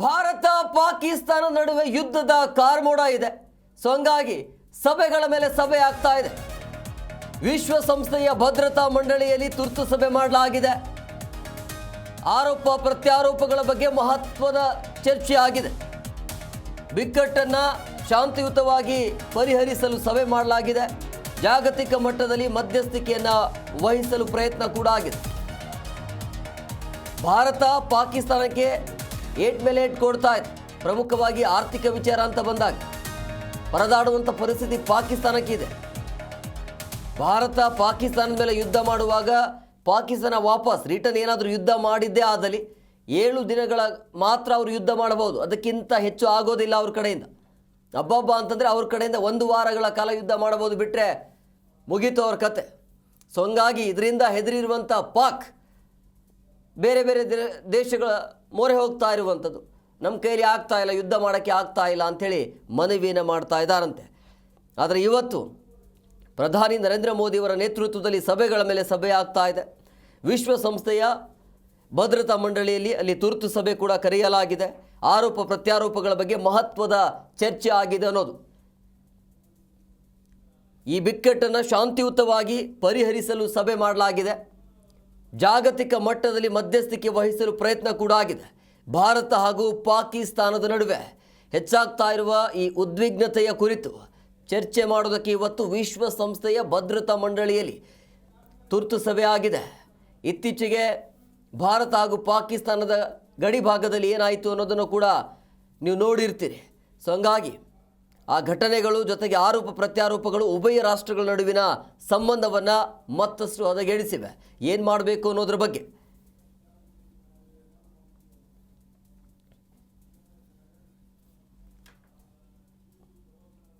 ಭಾರತ ಪಾಕಿಸ್ತಾನ ನಡುವೆ ಯುದ್ಧದ ಕಾರ್ಮೋಡ ಇದೆ. ಸೊ ಹಂಗಾಗಿ ಸಭೆಗಳ ಮೇಲೆ ಸಭೆ ಆಗ್ತಾ ಇದೆ. ವಿಶ್ವಸಂಸ್ಥೆಯ ಭದ್ರತಾ ಮಂಡಳಿಯಲ್ಲಿ ತುರ್ತು ಸಭೆ ಮಾಡಲಾಗಿದೆ. ಆರೋಪ ಪ್ರತ್ಯಾರೋಪಗಳ ಬಗ್ಗೆ ಮಹತ್ವದ ಚರ್ಚೆ ಆಗಿದೆ. ಬಿಕ್ಕಟ್ಟನ್ನ ಶಾಂತಿಯುತವಾಗಿ ಪರಿಹರಿಸಲು ಸಭೆ ಮಾಡಲಾಗಿದೆ. ಜಾಗತಿಕ ಮಟ್ಟದಲ್ಲಿ ಮಧ್ಯಸ್ಥಿಕೆಯನ್ನ ವಹಿಸಲು ಪ್ರಯತ್ನ ಕೂಡ ಆಗಿದೆ. ಭಾರತ ಪಾಕಿಸ್ತಾನಕ್ಕೆ ಏಟ್ ಮೇಲೆ ಏಟ್ ಕೊಡ್ತಾ ಇದೆ. ಪ್ರಮುಖವಾಗಿ ಆರ್ಥಿಕ ವಿಚಾರ ಅಂತ ಬಂದಾಗ ಪರದಾಡುವಂಥ ಪರಿಸ್ಥಿತಿ ಪಾಕಿಸ್ತಾನಕ್ಕಿದೆ. ಭಾರತ ಪಾಕಿಸ್ತಾನದ ಮೇಲೆ ಯುದ್ಧ ಮಾಡುವಾಗ ಪಾಕಿಸ್ತಾನ ವಾಪಸ್ ರಿಟರ್ನ್ ಏನಾದರೂ ಯುದ್ಧ ಮಾಡಿದ್ದೇ ಆದಲ್ಲಿ ಏಳು ದಿನಗಳ ಮಾತ್ರ ಅವರು ಯುದ್ಧ ಮಾಡಬಹುದು. ಅದಕ್ಕಿಂತ ಹೆಚ್ಚು ಆಗೋದಿಲ್ಲ ಅವ್ರ ಕಡೆಯಿಂದ. ಹಬ್ಬಬ್ಬ ಅಂತಂದರೆ ಅವ್ರ ಕಡೆಯಿಂದ ಒಂದು ವಾರಗಳ ಕಾಲ ಯುದ್ಧ ಮಾಡಬಹುದು ಬಿಟ್ಟರೆ ಮುಗೀತು ಅವ್ರ ಕತೆ. ಸೊ ಹಂಗಾಗಿ ಇದರಿಂದ ಹೆದರಿರುವಂಥ ಪಾಕ್ ಬೇರೆ ಬೇರೆ ದೇಶಗಳ ಮೊರೆ ಹೋಗ್ತಾ ಇರುವಂಥದ್ದು. ನಮ್ಮ ಕೈಲಿ ಆಗ್ತಾ ಇಲ್ಲ, ಯುದ್ಧ ಮಾಡೋಕ್ಕೆ ಆಗ್ತಾ ಇಲ್ಲ ಅಂಥೇಳಿ ಮನವಿಯನ್ನು ಮಾಡ್ತಾ ಇದ್ದಾರಂತೆ. ಆದರೆ ಇವತ್ತು ಪ್ರಧಾನಿ ನರೇಂದ್ರ ಮೋದಿಯವರ ನೇತೃತ್ವದಲ್ಲಿ ಸಭೆಗಳ ಮೇಲೆ ಸಭೆ ಆಗ್ತಾ ಇದೆ. ವಿಶ್ವಸಂಸ್ಥೆಯ ಭದ್ರತಾ ಮಂಡಳಿಯಲ್ಲಿ ಅಲ್ಲಿ ತುರ್ತು ಸಭೆ ಕೂಡ ಕರೆಯಲಾಗಿದೆ. ಆರೋಪ ಪ್ರತ್ಯಾರೋಪಗಳ ಬಗ್ಗೆ ಮಹತ್ವದ ಚರ್ಚೆ ಆಗಿದೆ ಅನ್ನೋದು. ಈ ಬಿಕ್ಕಟ್ಟನ್ನು ಶಾಂತಿಯುತವಾಗಿ ಪರಿಹರಿಸಲು ಸಭೆ ಮಾಡಲಾಗಿದೆ. ಜಾಗತಿಕ ಮಟ್ಟದಲ್ಲಿ ಮಧ್ಯಸ್ಥಿಕೆ ವಹಿಸಲು ಪ್ರಯತ್ನ ಕೂಡ ಆಗಿದೆ. ಭಾರತ ಹಾಗೂ ಪಾಕಿಸ್ತಾನದ ನಡುವೆ ಹೆಚ್ಚಾಗ್ತಾ ಇರುವ ಈ ಉದ್ವಿಗ್ನತೆಯ ಕುರಿತು ಚರ್ಚೆ ಮಾಡೋದಕ್ಕೆ ಇವತ್ತು ವಿಶ್ವಸಂಸ್ಥೆಯ ಭದ್ರತಾ ಮಂಡಳಿಯಲ್ಲಿ ತುರ್ತು ಸಭೆ ಆಗಿದೆ. ಇತ್ತೀಚೆಗೆ ಭಾರತ ಹಾಗೂ ಪಾಕಿಸ್ತಾನದ ಗಡಿ ಭಾಗದಲ್ಲಿ ಏನಾಯಿತು ಅನ್ನೋದನ್ನು ಕೂಡ ನೀವು ನೋಡಿರ್ತೀರಿ. ಸೊ, ಹಂಗಾಗಿ ಆ ಘಟನೆಗಳು ಜೊತೆಗೆ ಆರೋಪ ಪ್ರತ್ಯಾರೋಪಗಳು ಉಭಯ ರಾಷ್ಟ್ರಗಳ ನಡುವಿನ ಸಂಬಂಧವನ್ನು ಮತ್ತಷ್ಟು ಹದಗೆಡಿಸಿವೆ. ಏನು ಮಾಡಬೇಕು ಅನ್ನೋದ್ರ ಬಗ್ಗೆ?